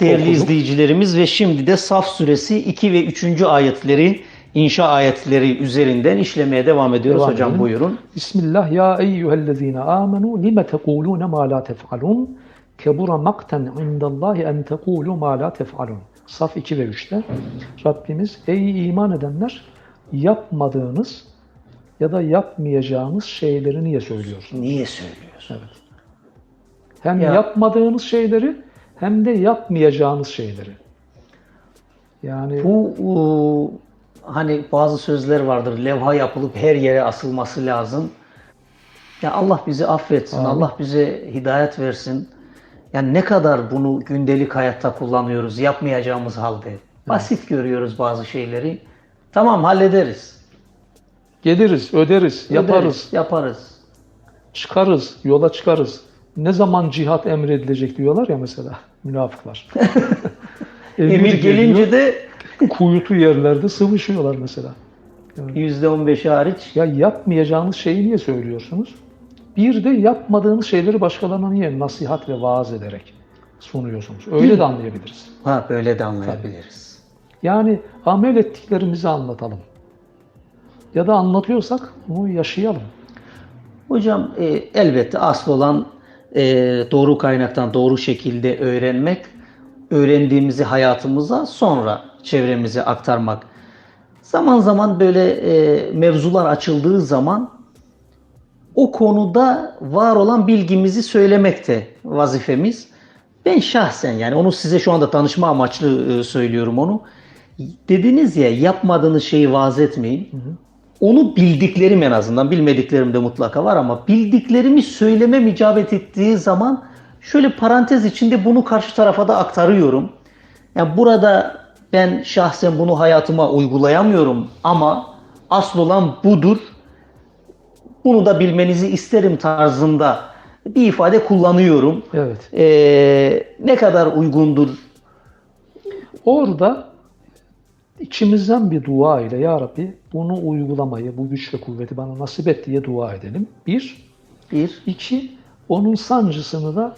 Değerli okuduk. izleyicilerimiz ve şimdi de Saf suresi 2 ve 3. ayetleri inşa ayetleri üzerinden işlemeye devam ediyoruz. Devam Hocam edelim. buyurun. Bismillah ya eyyühellezine amenu lime tekulune ma la tef'alun kebura makten indallahi en tekulu ma la tef'alun. Saf 2 ve 3'te Rabbimiz ey iman edenler yapmadığınız ya da yapmayacağınız şeyleri niye söylüyorsunuz? Niye söylüyorsun? Evet. Hem Ya- yapmadığınız şeyleri hem de yapmayacağınız şeyleri. Yani Bu o, hani bazı sözler vardır. Levha yapılıp her yere asılması lazım. Ya Allah bizi affetsin. Amin. Allah bize hidayet versin. Yani ne kadar bunu gündelik hayatta kullanıyoruz yapmayacağımız halde. Basit görüyoruz bazı şeyleri. Tamam hallederiz. geliriz, öderiz, yaparız, Öderiz, yaparız. çıkarız, yola çıkarız. Ne zaman cihat emredilecek diyorlar ya mesela münafıklar. Emir gelince de kuyutu yerlerde sıvışıyorlar mesela. %15 hariç Ya yapmayacağınız şeyi niye söylüyorsunuz? Bir de yapmadığınız şeyleri başkalarına niye nasihat ve vaaz ederek sunuyorsunuz? Öyle de anlayabiliriz. ha böyle de anlayabiliriz. Yani amel ettiklerimizi anlatalım. Ya da anlatıyorsak bunu yaşayalım. Hocam e, elbette asıl olan e, doğru kaynaktan doğru şekilde öğrenmek, öğrendiğimizi hayatımıza sonra çevremize aktarmak. Zaman zaman böyle e, mevzular açıldığı zaman o konuda var olan bilgimizi söylemek de vazifemiz. Ben şahsen yani onu size şu anda tanışma amaçlı e, söylüyorum onu. Dediniz ya yapmadığınız şeyi vaaz etmeyin. Onu bildiklerim en azından bilmediklerim de mutlaka var ama bildiklerimi söylemem icabet ettiği zaman şöyle parantez içinde bunu karşı tarafa da aktarıyorum. Yani burada ben şahsen bunu hayatıma uygulayamıyorum ama asıl olan budur. Bunu da bilmenizi isterim tarzında bir ifade kullanıyorum. Evet. Ee, ne kadar uygundur? Orada içimizden bir dua ile Ya Rabbi bunu uygulamayı, bu güç ve kuvveti bana nasip et diye dua edelim. Bir. Bir, iki onun sancısını da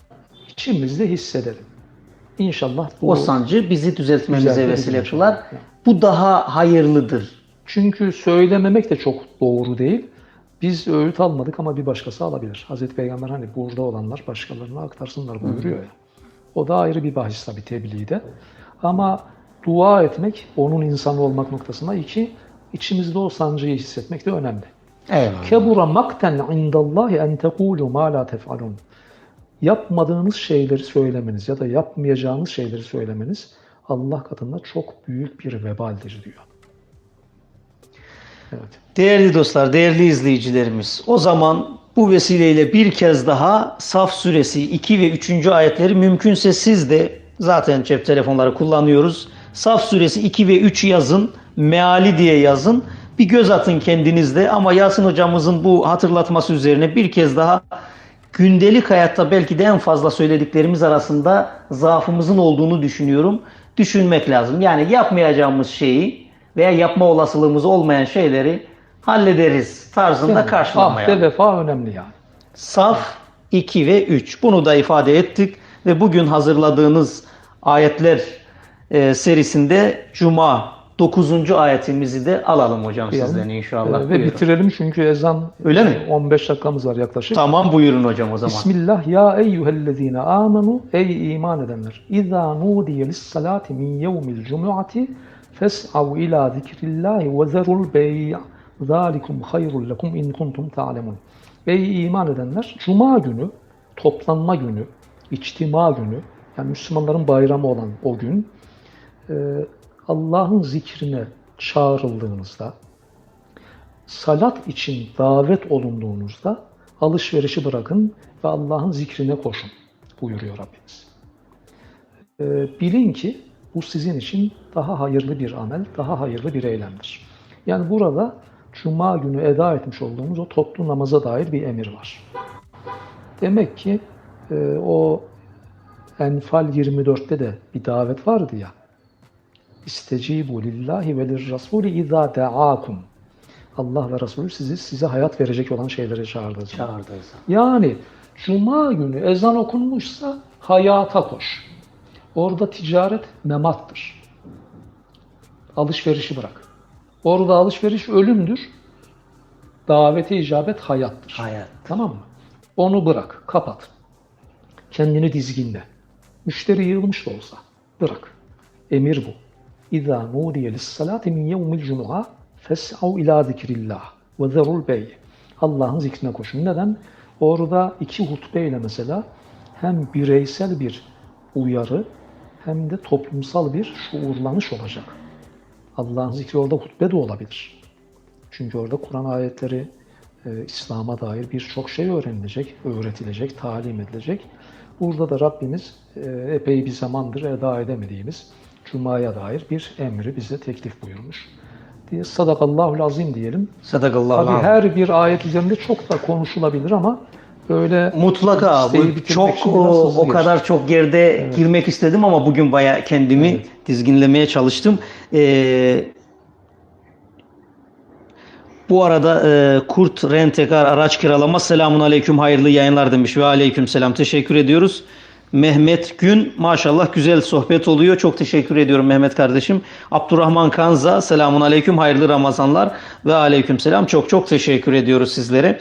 içimizde hissedelim. İnşallah bu o sancı bizi düzeltmemize vesile kılar. Bu daha hayırlıdır. Çünkü söylememek de çok doğru değil. Biz öğüt almadık ama bir başkası alabilir. Hazreti Peygamber hani burada olanlar başkalarına aktarsınlar buyuruyor ya. O da ayrı bir bahis tabii tebliğde. Ama dua etmek, onun insanı olmak noktasında iki, içimizde o sancıyı hissetmek de önemli. Eyvallah. Kebura makten indallahi en tekulu ma la tef'alun. Yapmadığınız şeyleri söylemeniz ya da yapmayacağınız şeyleri söylemeniz Allah katında çok büyük bir vebaldir diyor. Evet. Değerli dostlar, değerli izleyicilerimiz, o zaman bu vesileyle bir kez daha Saf suresi 2 ve 3. ayetleri mümkünse siz de zaten cep telefonları kullanıyoruz. Saf suresi 2 ve 3 yazın, meali diye yazın. Bir göz atın kendinizde ama Yasin hocamızın bu hatırlatması üzerine bir kez daha gündelik hayatta belki de en fazla söylediklerimiz arasında zaafımızın olduğunu düşünüyorum. Düşünmek lazım. Yani yapmayacağımız şeyi veya yapma olasılığımız olmayan şeyleri hallederiz tarzında Ahde karşılamayalım. vefa önemli yani. Saf 2 ve 3. Bunu da ifade ettik ve bugün hazırladığınız ayetler e, serisinde Cuma 9. ayetimizi de alalım hocam sizden inşallah. Ee, ve Buyurun. bitirelim çünkü ezan Öyle mi? 15 dakikamız var yaklaşık. Tamam buyurun hocam o zaman. Bismillah ya eyyühellezine amenu ey iman edenler. İza nudiye lissalati min yevmil cumu'ati fes'av ila zikrillahi ve zerul bey' zalikum hayrul lekum in kuntum ta'lemun. Ey iman edenler cuma günü toplanma günü, içtima günü yani Müslümanların bayramı olan o gün Allah'ın zikrine çağrıldığınızda salat için davet olunduğunuzda alışverişi bırakın ve Allah'ın zikrine koşun buyuruyor Rabbimiz. Ee, bilin ki bu sizin için daha hayırlı bir amel, daha hayırlı bir eylemdir. Yani burada Cuma günü eda etmiş olduğumuz o toplu namaza dair bir emir var. Demek ki e, o Enfal 24'te de bir davet vardı ya. İstecibu lillahi ve lirrasuli izâ de'âkum. Allah ve Resulü sizi size hayat verecek olan şeylere. Çağırdığı zaman. Yani Cuma günü ezan okunmuşsa hayata koş. Orada ticaret memattır. Alışverişi bırak. Orada alışveriş ölümdür. Davete icabet hayattır. Hayat. Tamam mı? Onu bırak, kapat. Kendini dizginle. Müşteri yığılmış da olsa bırak. Emir bu. İza nudiye lissalati min yevmil cumu'a fes'av ila zikrillah ve zerul bey. Allah'ın zikrine koşun. Neden? Orada iki hutbeyle mesela hem bireysel bir uyarı hem de toplumsal bir şuurlanış olacak. Allah'ın zikri orada hutbe de olabilir. Çünkü orada Kur'an ayetleri, e, İslam'a dair birçok şey öğrenilecek, öğretilecek, talim edilecek. Burada da Rabbimiz e, epey bir zamandır eda edemediğimiz Cuma'ya dair bir emri bize teklif buyurmuş. Diye Sadakallahul azim diyelim. Sadakallahu Tabii her bir ayet üzerinde çok da konuşulabilir ama böyle Mutlaka bu çok o, o kadar çok yerde girmek istedim ama bugün baya kendimi dizginlemeye çalıştım. Ee, bu arada e, Kurt Rentekar araç kiralama selamun aleyküm hayırlı yayınlar demiş ve aleyküm selam teşekkür ediyoruz. Mehmet Gün maşallah güzel sohbet oluyor. Çok teşekkür ediyorum Mehmet kardeşim. Abdurrahman Kanza selamun aleyküm hayırlı Ramazanlar ve aleyküm selam. Çok çok teşekkür ediyoruz sizlere.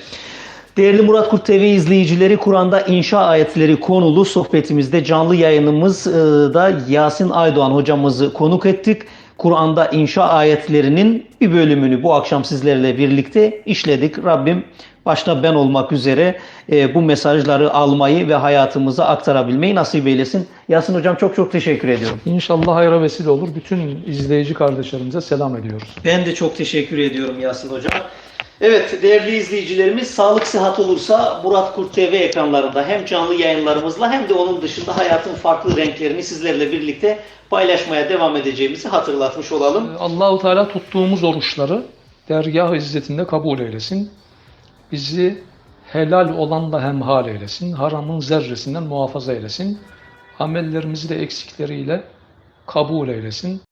Değerli Murat Kurt TV izleyicileri Kur'an'da inşa ayetleri konulu sohbetimizde canlı yayınımızda Yasin Aydoğan hocamızı konuk ettik. Kur'an'da inşa ayetlerinin bir bölümünü bu akşam sizlerle birlikte işledik. Rabbim başta ben olmak üzere e, bu mesajları almayı ve hayatımıza aktarabilmeyi nasip eylesin. Yasin hocam çok çok teşekkür ediyorum. inşallah hayra vesile olur. Bütün izleyici kardeşlerimize selam ediyoruz. Ben de çok teşekkür ediyorum Yasin Hocam. Evet değerli izleyicilerimiz sağlık sıhhat olursa Murat Kurt TV ekranlarında hem canlı yayınlarımızla hem de onun dışında hayatın farklı renklerini sizlerle birlikte paylaşmaya devam edeceğimizi hatırlatmış olalım. Allahu Teala tuttuğumuz oruçları dergah izzetinde kabul eylesin. Bizi helal olanla hemhal eylesin. Haramın zerresinden muhafaza eylesin. Amellerimizi de eksikleriyle kabul eylesin.